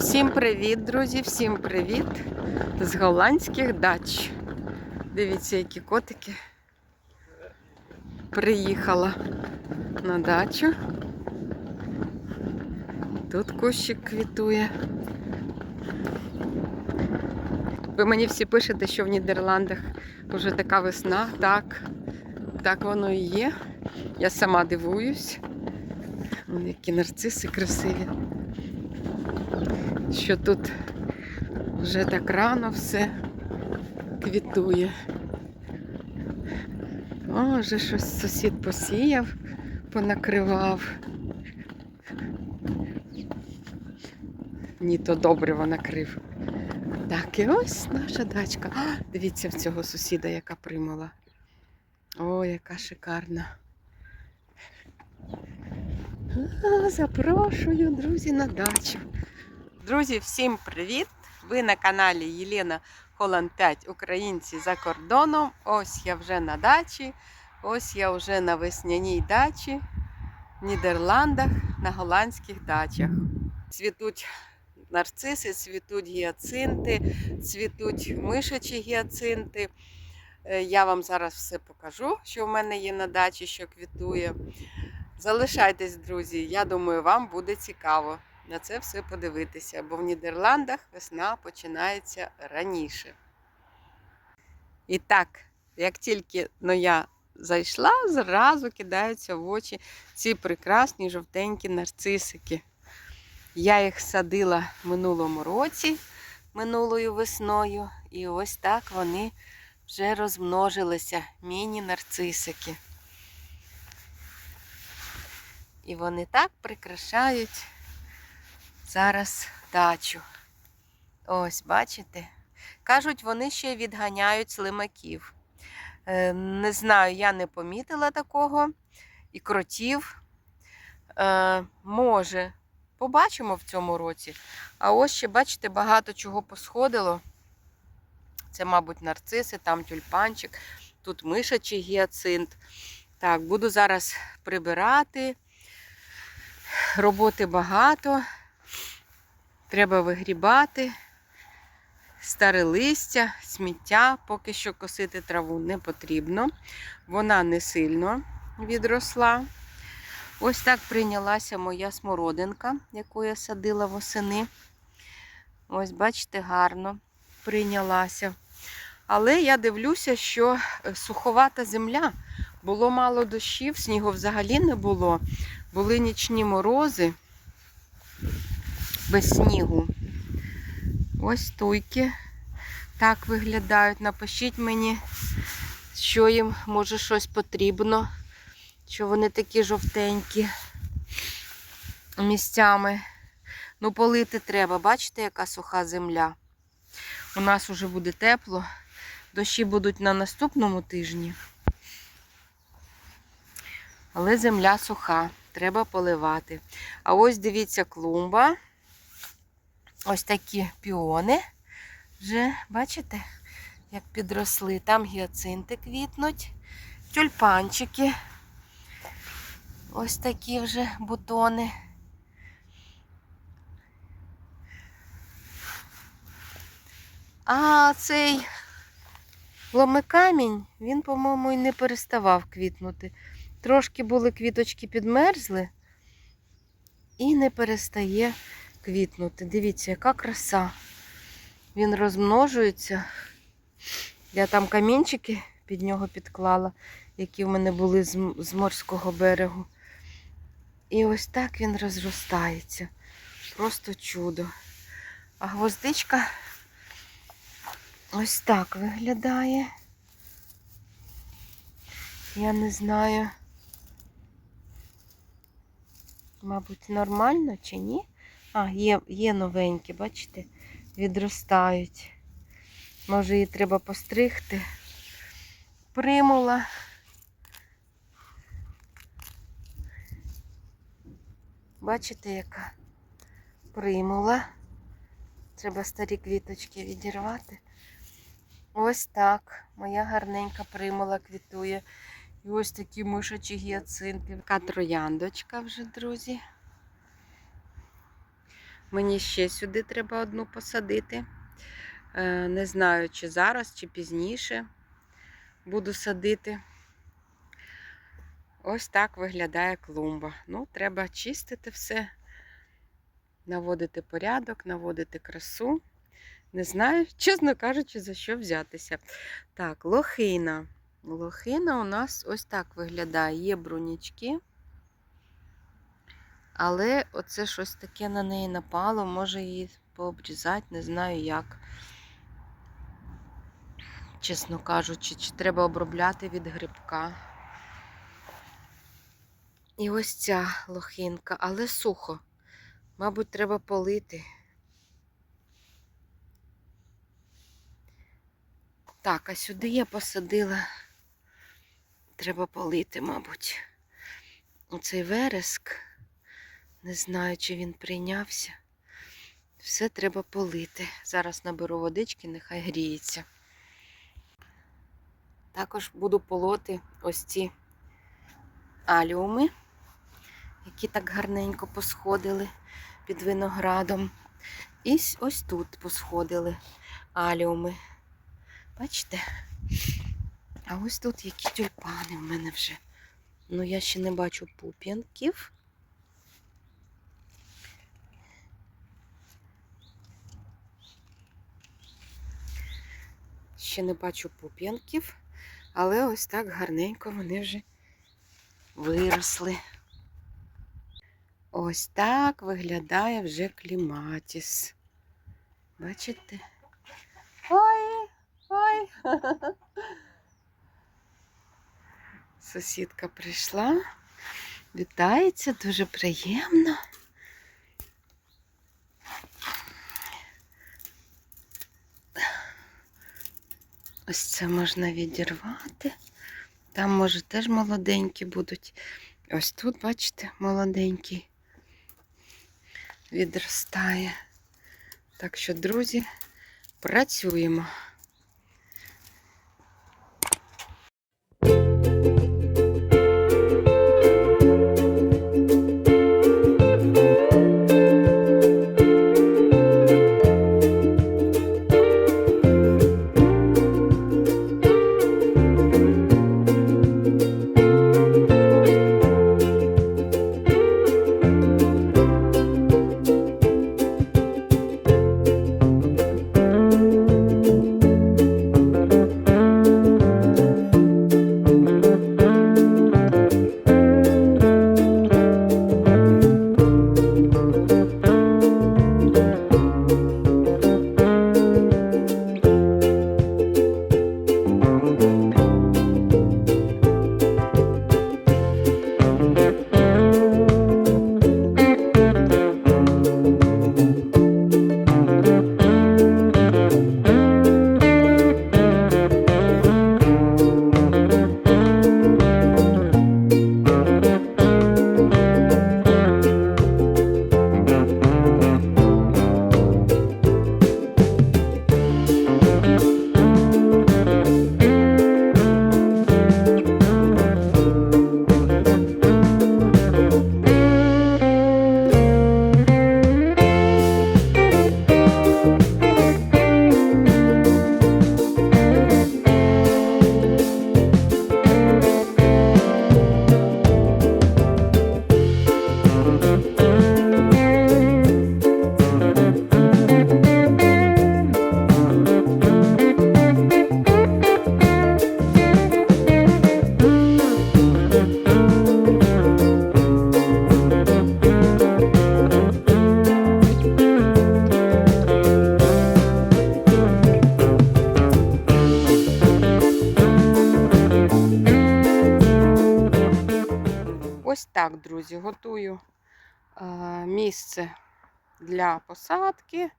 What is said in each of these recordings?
Всім привіт, друзі! Всім привіт з голландських дач. Дивіться, які котики. Приїхала на дачу. Тут кущик квітує. Ви мені всі пишете, що в Нідерландах вже така весна. Так, так воно і є. Я сама дивуюсь. Які нарциси красиві що тут вже так рано все квітує. О, вже щось сусід посіяв, понакривав. Ні, то добриво накрив. Так, і ось наша дачка. А, дивіться в цього сусіда, яка примула. О, яка шикарна. А, запрошую, друзі, на дачу. Друзі, всім привіт! Ви на каналі Єлена Холланд 5 Українці за кордоном. Ось я вже на дачі. Ось я вже на весняній дачі в Нідерландах на голландських дачах. Цвітуть нарциси, цвітуть гіацинти, цвітуть мишачі гіацинти. Е, Я вам зараз все покажу, що в мене є на дачі, що квітує. Залишайтесь, друзі. Я думаю, вам буде цікаво на це все подивитися, бо в Нідерландах весна починається раніше. І так, як тільки ну, я зайшла, зразу кидаються в очі ці прекрасні жовтенькі нарцисики. Я їх садила в минулому році, минулою весною, і ось так вони вже розмножилися, міні-нарцисики. І вони так прикрашають зараз дачу. Ось, бачите? Кажуть, вони ще відганяють слимаків. Е, Не знаю, я не помітила такого. І кротів. Е, Може, побачимо в цьому році. А ось ще, бачите, багато чого посходило. Це, мабуть, нарциси, там тюльпанчик, тут мишачий гіацинт. Так, буду зараз прибирати. Роботи багато. Треба вигрібати, старе листя, сміття, поки що косити траву не потрібно. Вона не сильно відросла. Ось так прийнялася моя смородинка, яку я садила восени. Ось, бачите, гарно прийнялася. Але я дивлюся, що суховата земля. Було мало дощів, снігу взагалі не було. Були нічні морози без снігу. Ось туйки так виглядають. Напишіть мені, що їм може щось потрібно, що вони такі жовтенькі місцями. Ну, полити треба. Бачите, яка суха земля? У нас вже буде тепло. Дощі будуть на наступному тижні. Але земля суха, треба поливати. А ось дивіться клумба. Ось такі піони. Вже, бачите, як підросли. Там гіацинти квітнуть, тюльпанчики. Ось такі вже бутони. А цей ломикамінь, він, по-моєму, і не переставав квітнути. Трошки були квіточки підмерзли і не перестає квітнути. Дивіться, яка краса. Він розмножується. Я там камінчики під нього підклала, які в мене були з, морського берегу. І ось так він розростається. Просто чудо. А гвоздичка ось так виглядає. Я не знаю, мабуть, нормально чи ні. А, є, є новенькі, бачите, відростають. Може, її треба постригти. Примула. Бачите, яка примула. Треба старі квіточки відірвати. Ось так. Моя гарненька примула квітує. І ось такі мишачі гіацинти. Така трояндочка вже, друзі. Мені ще сюди треба одну посадити. Е, Не знаю, чи зараз, чи пізніше буду садити. Ось так виглядає клумба. Ну, треба чистити все, наводити порядок, наводити красу. Не знаю, чесно кажучи, за що взятися. Так, лохина. Лохина у нас ось так виглядає. Є брунічки. Але оце щось таке на неї напало, може її пообрізати, не знаю як. Чесно кажучи, чи треба обробляти від грибка. І ось ця лохинка, але сухо. Мабуть, треба полити. Так, а сюди я посадила. Треба полити, мабуть. Оцей вереск. Не знаю, чи він прийнявся. Все треба полити. Зараз наберу водички, нехай гріється. Також буду полоти ось ці аліуми, які так гарненько посходили під виноградом. І ось тут посходили аліуми. Бачите? А ось тут які тюльпани в мене вже. Ну, я ще не бачу пуп'янків. Ще не бачу пуп'янків, але ось так гарненько вони вже виросли. Ось так виглядає вже кліматіс. Бачите? Ой, ой. Сусідка прийшла, вітається, дуже приємно. Ось це можна відірвати. Там, може, теж молоденькі будуть. Ось тут, бачите, молоденький відростає. Так що, друзі, працюємо. Для посадки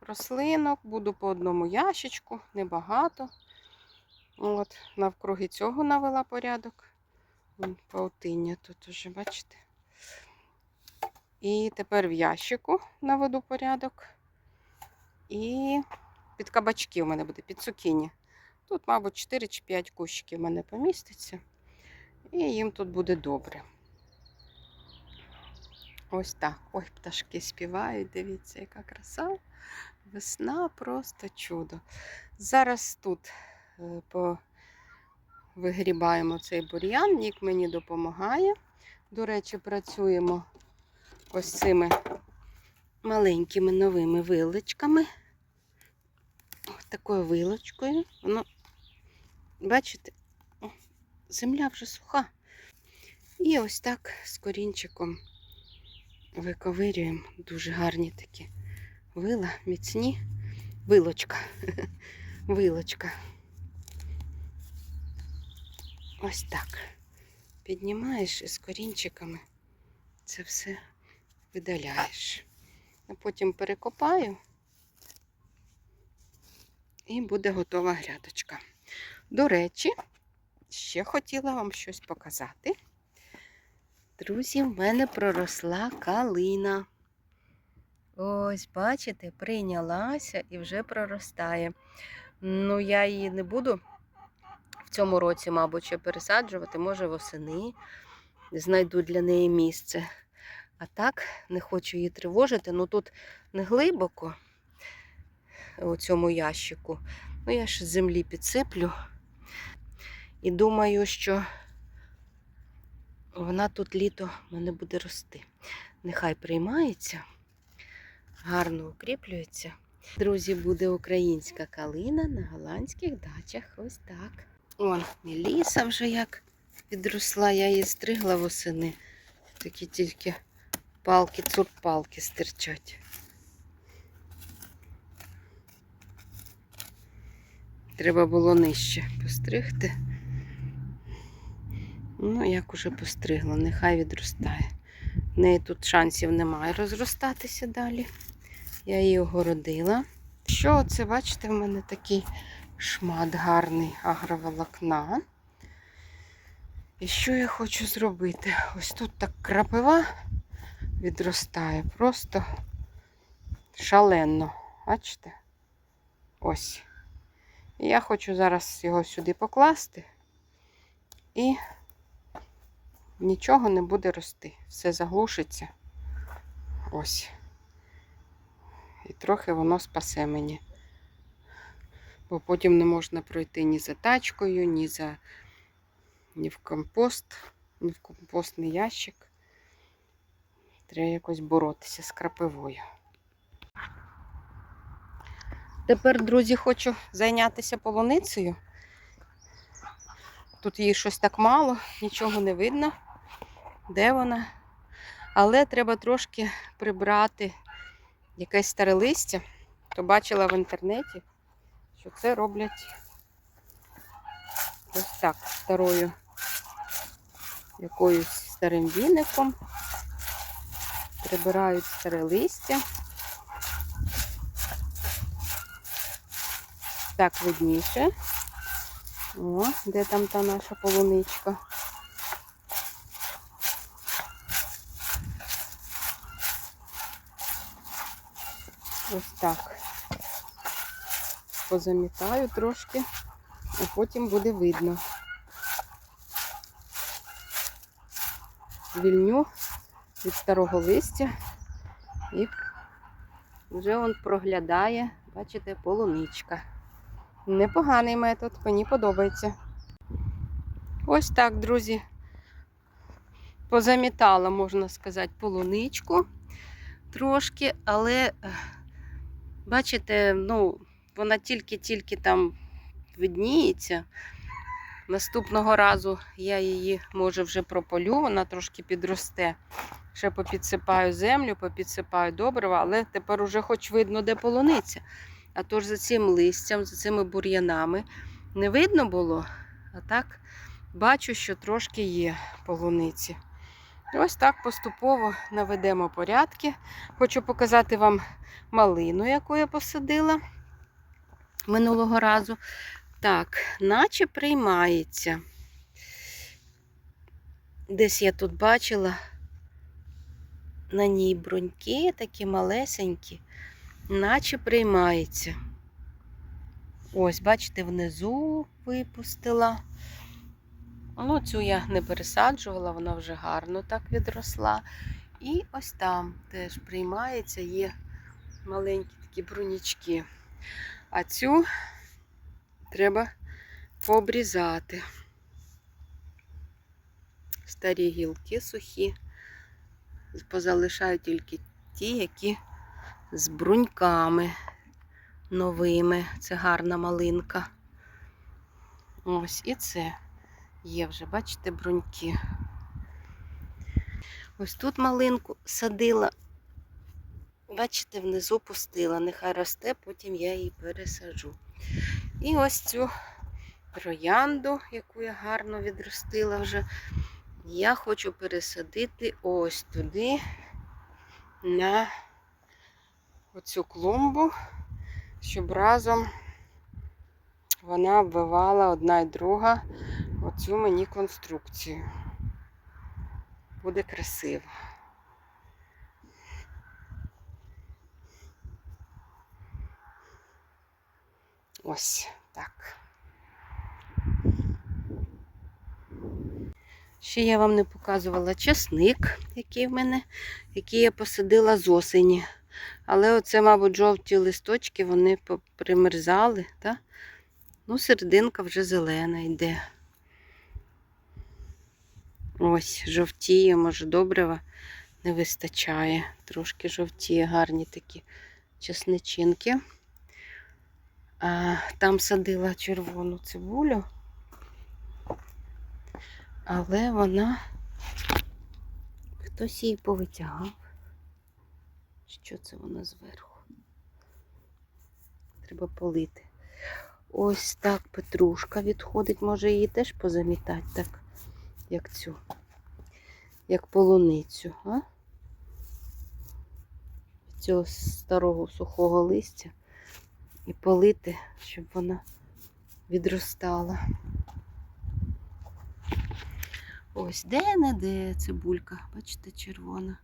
рослинок. Буду по одному ящичку, небагато. От, навкруги цього навела порядок. Паутиння тут уже, бачите. І тепер в ящику наведу порядок. І під кабачки у мене буде, під цукіні. Тут, мабуть, 4 чи 5 кущиків в мене поміститься. І їм тут буде добре. Ось так. Ой, пташки співають. Дивіться, яка краса. Весна просто чудо. Зараз тут е, вигрібаємо цей бур'ян. Нік мені допомагає. До речі, працюємо ось цими маленькими новими вилочками. Ось такою вилочкою. Воно, бачите, о, земля вже суха. І ось так з корінчиком виковирюємо. Дуже гарні такі вила, міцні. Вилочка. Вилочка. Ось так. Піднімаєш і з корінчиками це все видаляєш. А потім перекопаю і буде готова грядочка. До речі, ще хотіла вам щось показати. Друзі, в мене проросла калина. Ось, бачите, прийнялася і вже проростає. Ну, я її не буду в цьому році, мабуть, ще пересаджувати, може восени. Знайду для неї місце. А так, не хочу її тривожити. Ну тут не глибоко у цьому ящику. Ну, я ж землі підсиплю. І думаю, що вона тут літо в мене буде рости. Нехай приймається, гарно укріплюється. Друзі, буде українська калина на голландських дачах. Ось так. О, і ліса вже як підросла, я її стригла восени. Такі тільки палки, цурпалки стирчать. Треба було нижче постригти. Ну, як уже постригла, нехай відростає. В неї тут шансів немає розростатися далі. Я її огородила. Що це, бачите, в мене такий шмат гарний агроволокна. І що я хочу зробити? Ось тут так крапива відростає. Просто шалено. Бачите? Ось. І я хочу зараз його сюди покласти. І нічого не буде рости. Все заглушиться. Ось. І трохи воно спасе мені. Бо потім не можна пройти ні за тачкою, ні за ні в компост, ні в компостний ящик. Треба якось боротися з крапивою. Тепер, друзі, хочу зайнятися полуницею. Тут її щось так мало, нічого не видно, де вона. Але треба трошки прибрати якесь старе листя. То бачила в інтернеті, що це роблять ось так, старою якоюсь старим віником. Прибирають старе листя. Так видніше. О, де там та наша полуничка? Ось так. Позамітаю трошки, а потім буде видно. Звільню від старого листя і вже он проглядає, бачите, полуничка. Непоганий метод, мені подобається. Ось так, друзі. Позамітала, можна сказати, полуничку трошки, але, бачите, ну, вона тільки-тільки там видніється. Наступного разу я її, може, вже прополю, вона трошки підросте. Ще попідсипаю землю, попідсипаю добрива, але тепер уже хоч видно, де полуниця. А то ж за цим листям, за цими бур'янами не видно було. А так бачу, що трошки є полуниці. Ось так поступово наведемо порядки. Хочу показати вам малину, яку я посадила минулого разу. Так, наче приймається. Десь я тут бачила на ній бруньки такі малесенькі, наче приймається. Ось, бачите, внизу випустила. Ну, цю я не пересаджувала, вона вже гарно так відросла. І ось там теж приймається, є маленькі такі брунічки. А цю треба пообрізати. Старі гілки сухі. Позалишаю тільки ті, які з бруньками новими. Це гарна малинка. Ось і це є вже, бачите, бруньки. Ось тут малинку садила. Бачите, внизу пустила. Нехай росте, потім я її пересаджу. І ось цю троянду, яку я гарно відростила вже, я хочу пересадити ось туди, на оцю клумбу, щоб разом вона обвивала одна і друга оцю мені конструкцію. Буде красиво. Ось так. Ще я вам не показувала часник, який в мене, який я посадила з осені. Але оце, мабуть, жовті листочки, вони примерзали, так? Ну, серединка вже зелена йде. Ось, жовтіє, може, добрива не вистачає. Трошки жовтіє, гарні такі чесничинки. А, Там садила червону цибулю, але вона хтось її повитягав. Що це вона зверху? Треба полити. Ось так петрушка відходить, може її теж позамітати, так, як цю, як полуницю, а? Цього старого сухого листя і полити, щоб вона відростала. Ось де-не-де цибулька, бачите, червона.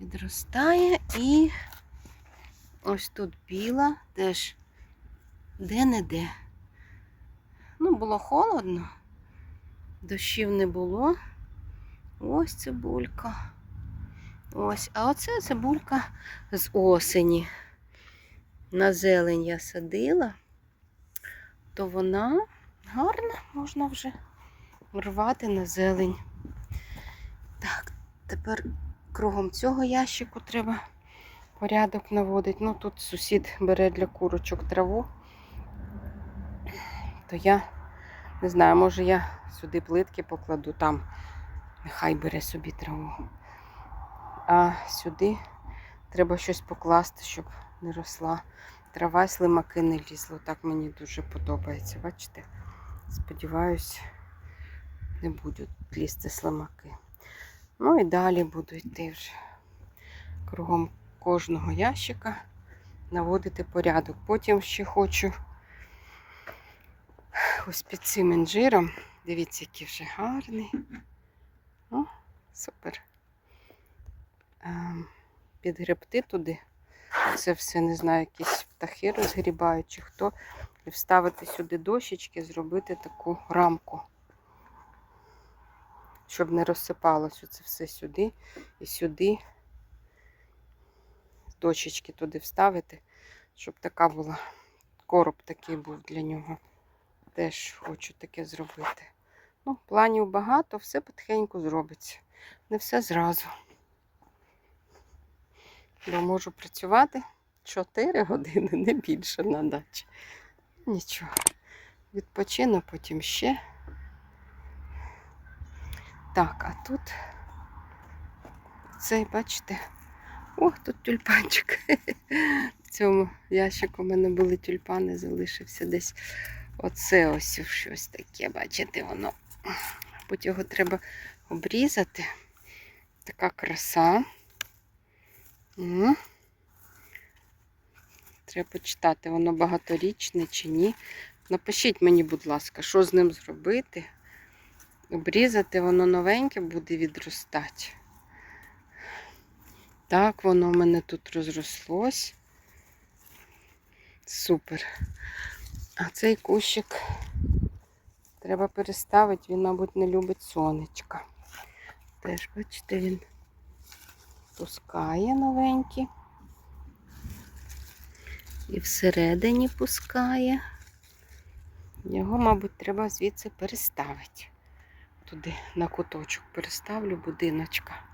Відростає і ось тут біла теж де-не-де. Ну, було холодно, дощів не було. Ось цибулька. Ось, а оце цибулька з осені. На зелень я садила, то вона гарна, можна вже рвати на зелень. Так, тепер кругом цього ящику треба порядок наводити. Ну, тут сусід бере для курочок траву, то я не знаю, може я сюди плитки покладу, там нехай бере собі траву. А сюди треба щось покласти, щоб не росла. Трава, слимаки не лізло. Так мені дуже подобається. Бачите? Сподіваюсь, не будуть лізти слимаки. Ну і далі буду йти вже кругом кожного ящика наводити порядок. Потім ще хочу ось під цим інжиром. Дивіться, який вже гарний. О, супер. Підгребти туди. Це все, не знаю, якісь птахи розгрібають чи хто. І вставити сюди дощечки, зробити таку рамку щоб не розсипалося це все сюди і сюди. Дощечки туди вставити, щоб така була, короб такий був для нього. Теж хочу таке зробити. Ну, планів багато, все потихеньку зробиться. Не все зразу. Бо можу працювати 4 години, не більше на дачі. Нічого. Відпочину потім ще. Так, а тут цей, бачите, ох, тут тюльпанчик. В цьому ящику у мене були тюльпани, залишився десь оце ось щось таке, бачите, воно. Потім його треба обрізати. Така краса. Треба почитати, воно багаторічне чи ні. Напишіть мені, будь ласка, що з ним зробити. Обрізати воно новеньке буде відростати. Так, воно в мене тут розрослось. Супер. А цей кущик треба переставити, він, мабуть, не любить сонечка. Теж, бачите, він пускає новенькі. І всередині пускає. Його, мабуть, треба звідси переставити. Туди на куточок переставлю будиночка.